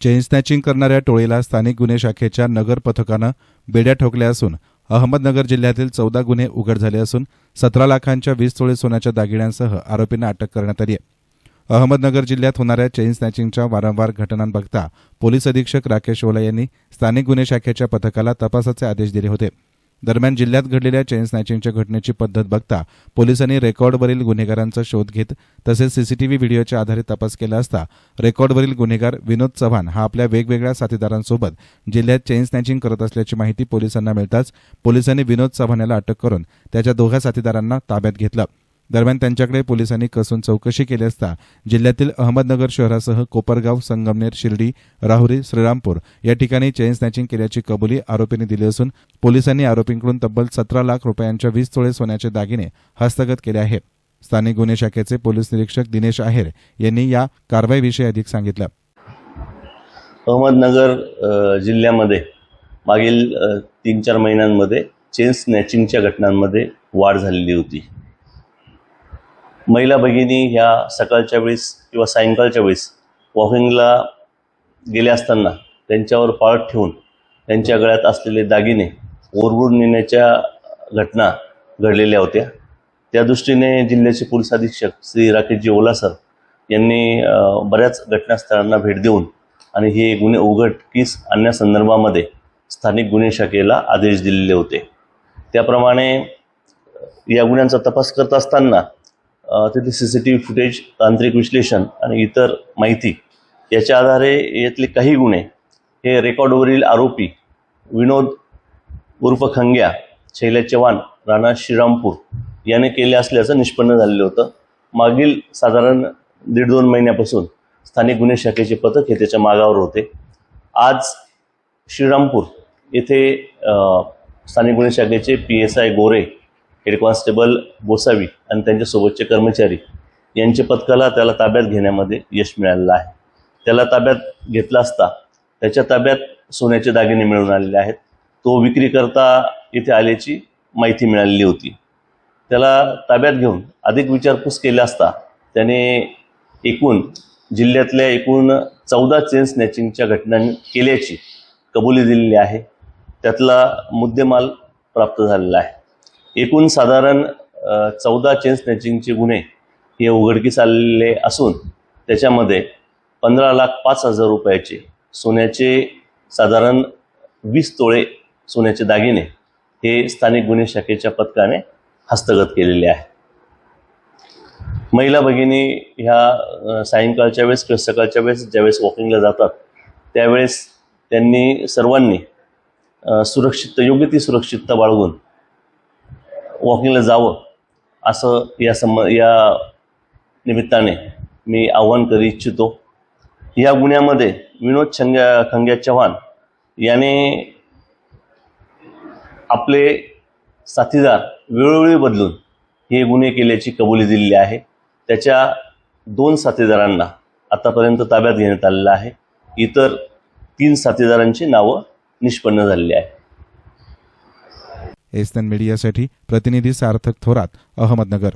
Chain snatching करणाऱ्या टोळीला स्थानिक गुन्हे शाखेच्या नगर पथकानं बेड्या ठोकल्या असून अहमदनगर जिल्ह्यातील चौदा गुन्हे उघड झाले असून सतरा लाखांच्या वीस तोळे सोन्याच्या दागिन्यांसह आरोपींना अटक करण्यात आली आहे. अहमदनगर जिल्ह्यात होणाऱ्या चेन स्नॅचिंगच्या वारंवार घटनां बघता पोलीस अधीक्षक राकेश ओला यांनी स्थानिक गुन्हे शाखेच्या पथकाला तपासाचे आदेश दिले होते. दरम्यान जिल्ह्यात घडलेल्या चेन स्नॅचिंगच्या घटनेची पद्धत बघता पोलिसांनी रेकॉर्डवरील गुन्हेगारांचा शोध घेत तसेच सीसीटीव्ही व्हिडिओच्या आधारे तपास केला असता रेकॉर्डवरील गुन्हेगार विनोद चव्हाण हा आपल्या वेगवेगळ्या साथीदारांसोबत जिल्ह्यात चेन स्नॅचिंग करत असल्याची माहिती पोलिसांना मिळताच पोलिसांनी विनोद चव्हाण याला अटक करून त्याच्या दोघा साथीदारांना ताब्यात घेतलं. दरम्यान त्यांच्याकडे पोलिसांनी कसून चौकशी केली असता जिल्ह्यातील अहमदनगर शहरासह कोपरगाव संगमनेर शिर्डी राहुरी श्रीरामपूर या ठिकाणी चेन स्नॅचिंग केल्याची कबुली आरोपींनी दिली असून पोलिसांनी आरोपींकडून तब्बल सतरा लाख रुपयांच्या वीस तोळे सोन्याचे दागिने हस्तगत केले आहेत. स्थानिक गुन्हे शाखेचे पोलीस निरीक्षक दिनेश आहेर यांनी या कारवाईविषयी अधिक सांगितलं. अहमदनगर जिल्ह्यामध्ये मागील तीन चार महिन्यांमध्ये चेन स्नॅचिंगच्या घटनांमध्ये वाढ झालेली होती. महिला भगिनी ह्या सकाळच्या वेळेस किंवा सायंकाळच्या वेळेस वॉकिंगला गेल्या असताना त्यांच्यावर पाळत ठेवून त्यांच्या गळ्यात असलेले दागिने ओरबून नेण्याच्या घटना घडलेल्या होत्या. त्या दृष्टीने जिल्ह्याचे पोलीस अधीक्षक श्री राकेशजी ओलासर यांनी बऱ्याच घटनास्थळांना भेट देऊन आणि हे गुन्हे उघडकीस आणण्यासंदर्भामध्ये स्थानिक गुन्हे शाखेला आदेश दिलेले होते. त्याप्रमाणे या गुन्ह्यांचा तपास करत असताना तिथे C C T V footage तांत्रिक विश्लेषण आणि इतर माहिती याच्या आधारे यातले काही गुन्हे हे रेकॉर्डवरील आरोपी विनोद उर्फ खंग्या शैल्या चव्हाण राणा श्रीरामपूर याने केले असल्याचं निष्पन्न झालेलं होतं. मागील साधारण दीड दोन महिन्यापासून स्थानिक गुन्हे शाखेचे पथक हे त्याच्या मागावर होते. आज श्रीरामपूर येथे स्थानिक गुन्हे शाखेचे P S I Gore head constable Gosavi आणि त्यांच्यासोबतचे कर्मचारी यांच्या पथकाला त्याला ताब्यात घेण्यामध्ये यश मिळालेलं आहे. त्याला ताब्यात घेतला असता त्याच्या ताब्यात सोन्याचे दागिने मिळून आलेले आहेत. तो विक्रीकरता इथे आल्याची माहिती मिळालेली होती. त्याला ताब्यात घेऊन अधिक विचारपूस केला असता त्याने एकूण जिल्ह्यातल्या एकूण चौदा चेन स्नॅचिंगच्या घटना केल्याची कबुली दिलेली आहे. त्यातला मुद्देमाल प्राप्त झालेला आहे. एकूण साधारण चौदा चेन स्नॅचिंगचे गुन्हे हे उघडकीस आलेले असून त्याच्यामध्ये पंधरा लाख पाच हजार रुपयाचे सोन्याचे साधारण वीस तोळे सोन्याचे दागिने हे स्थानिक गुन्हे शाखेच्या पथकाने हस्तगत केलेले आहे. महिला भगिनी ह्या सायंकाळच्या वेळेस किंवा सकाळच्या वेळेस ज्यावेळेस वॉकिंगला जातात त्यावेळेस त्यांनी सर्वांनी सुरक्षित योग्य ती सुरक्षितता बाळगून वॉकिंगला जावं असं या सम या निमित्ताने मी आव्हान करू इच्छितो. या गुन्ह्यामध्ये विनोद छंग्या खंग्या चव्हाण याने आपले साथीदार वेळोवेळी बदलून हे गुन्हे केल्याची कबुली दिलेली आहे. त्याच्या दोन साथीदारांना आतापर्यंत ताब्यात घेण्यात आलेलं आहे. इतर तीन साथीदारांची नावं निष्पन्न झालेली आहे एसएन मीडियासाठी प्रतिनिधी सार्थक थोरात अहमदनगर.